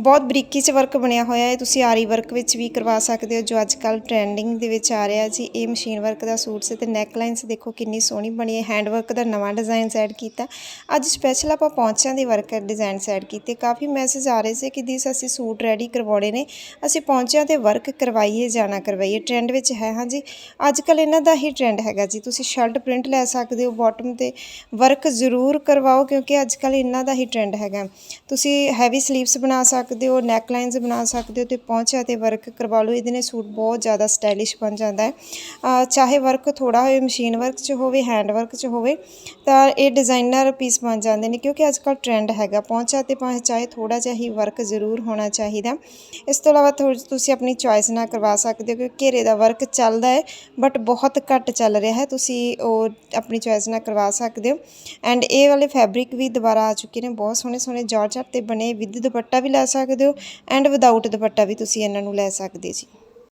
ਬਹੁਤ ਬਰੀਕੀ 'ਚ ਵਰਕ ਬਣਿਆ ਹੋਇਆ ਹੈ। ਤੁਸੀਂ ਆਰੀ ਵਰਕ ਵਿੱਚ ਵੀ ਕਰਵਾ ਸਕਦੇ ਹੋ, ਜੋ ਅੱਜ ਕੱਲ ਟ੍ਰੈਂਡਿੰਗ ਦੇ ਵਿੱਚ ਆ ਰਿਹਾ ਜੀ। ਇਹ ਮਸ਼ੀਨ ਵਰਕ ਦਾ ਸੂਟ ਸੀ ਤੇ ਨੈਕ ਲਾਈਨਸ ਦੇਖੋ ਕਿੰਨੀ ਸੋਹਣੀ ਬਣੀ ਹੈ। ਹੈਂਡ ਵਰਕ ਦਾ ਨਵਾਂ ਡਿਜ਼ਾਈਨ ਐਡ ਕੀਤਾ। ਅੱਜ ਸਪੈਸ਼ਲ ਆਪਾਂ ਪੌਂਚਿਆਂ ਦੇ ਵਰਕ ਡਿਜ਼ਾਈਨ ਐਡ ਕੀਤੇ। ਕਾਫੀ ਮੈਸੇਜ ਆ ਰਹੇ ਸੀ ਕਿ ਦਿਸ ਅਸੀਂ ਸੂਟ ਰੈਡੀ ਕਰਵਾਉਣੇ ਨੇ। ਅਸੀਂ ਪੌਂਚਿਆਂ ਤੇ ਵਰਕ ਕਰਵਾਈਏ ਜਾਂ ਨਾ ਕਰਵਾਈਏ ਟ੍ਰੈਂਡ ਵਿੱਚ ਹੈ ਹਾਂ ਜੀ। ਅੱਜ ਕੱਲ ਇਹਨਾਂ ਦਾ ਹੀ ਟ੍ਰੈਂਡ ਹੈਗਾ ਜੀ। ਤੁਸੀਂ ਸ਼ਰਟ ਪ੍ਰਿੰਟ ਲੈ ਸਕਦੇ ਹੋ ਬਾਟਮ ਤੇ ਵਰਕ ਜ਼ਰੂਰ ਕਰਵਾਓ, ਕਿਉਂਕਿ ਅੱਜ ਕੱਲ ਇਹਨਾਂ ਦਾ ਹੀ ਟ੍ਰੈਂਡ ਹੈਗਾ। ਤੁਸੀਂ ਹੈਵੀ ਸਲੀਵਸ ਬਣਾ ਸਕਦੇ ਸਕਦੇ ਹੋ ਨੈਕ ਲਾਈਨਸ ਬਣਾ ਸਕਦੇ ਹੋ ਤੇ ਪਹੁੰਚਿਆ ਤੇ ਵਰਕ ਕਰਵਾ ਲਓ। ਇਹਦੇ ਨਾਲ ਸੂਟ ਬਹੁਤ ਜ਼ਿਆਦਾ ਸਟਾਈਲਿਸ਼ ਬਣ ਜਾਂਦਾ ਹੈ। ਚਾਹੇ ਵਰਕ ਥੋੜਾ ਹੋਵੇ ਮਸ਼ੀਨ ਵਰਕ 'ਚ ਹੋਵੇ ਹੈਂਡ ਵਰਕ 'ਚ ਹੋਵੇ, ਤਾਂ ਇਹ ਡਿਜ਼ਾਈਨਰ ਪੀਸ ਬਣ ਜਾਂਦੇ ਨੇ ਕਿਉਂਕਿ ਅੱਜ ਕੱਲ ਟ੍ਰੈਂਡ ਹੈਗਾ। ਪਹੁੰਚਿਆ ਤੇ ਭਾਵੇਂ ਚਾਹੇ ਥੋੜਾ ਜਿਹਾ ਹੀ ਵਰਕ ਜ਼ਰੂਰ ਹੋਣਾ ਚਾਹੀਦਾ। ਇਸ ਤੋਂ ਇਲਾਵਾ ਥੋ- ਤੁਸੀਂ ਆਪਣੀ ਚੋਇਸ ਨਾਲ ਕਰਵਾ ਸਕਦੇ ਹੋ ਕਿਉਂਕਿ ਘੇਰੇ ਦਾ ਵਰਕ ਚੱਲਦਾ ਹੈ ਬਟ ਬਹੁਤ ਘੱਟ ਚੱਲ ਰਿਹਾ ਹੈ। ਤੁਸੀਂ ਉਹ ਆਪਣੀ ਚੋਇਸ ਨਾਲ ਕਰਵਾ ਸਕਦੇ ਹੋ। ਐਂਡ ਇਹ ਵਾਲੇ ਫੈਬਰਿਕ ਵੀ ਦੁਬਾਰਾ ਆ ਚੁੱਕੇ ਨੇ। ਬਹੁਤ ਸੋਹਣੇ ਸੋਹਣੇ ਜਾਰਜਟ ਤੇ ਬਣੇ, ਵਿਦ ਦੁਪੱਟਾ ਵੀ ਲੈ ਸਕਦੇ ਹੋ ਐਂਡ ਵਿਦਆਊਟ ਦੁਪੱਟਾ ਵੀ ਤੁਸੀਂ ਇਹਨਾਂ ਨੂੰ ਲੈ ਸਕਦੇ ਜੀ।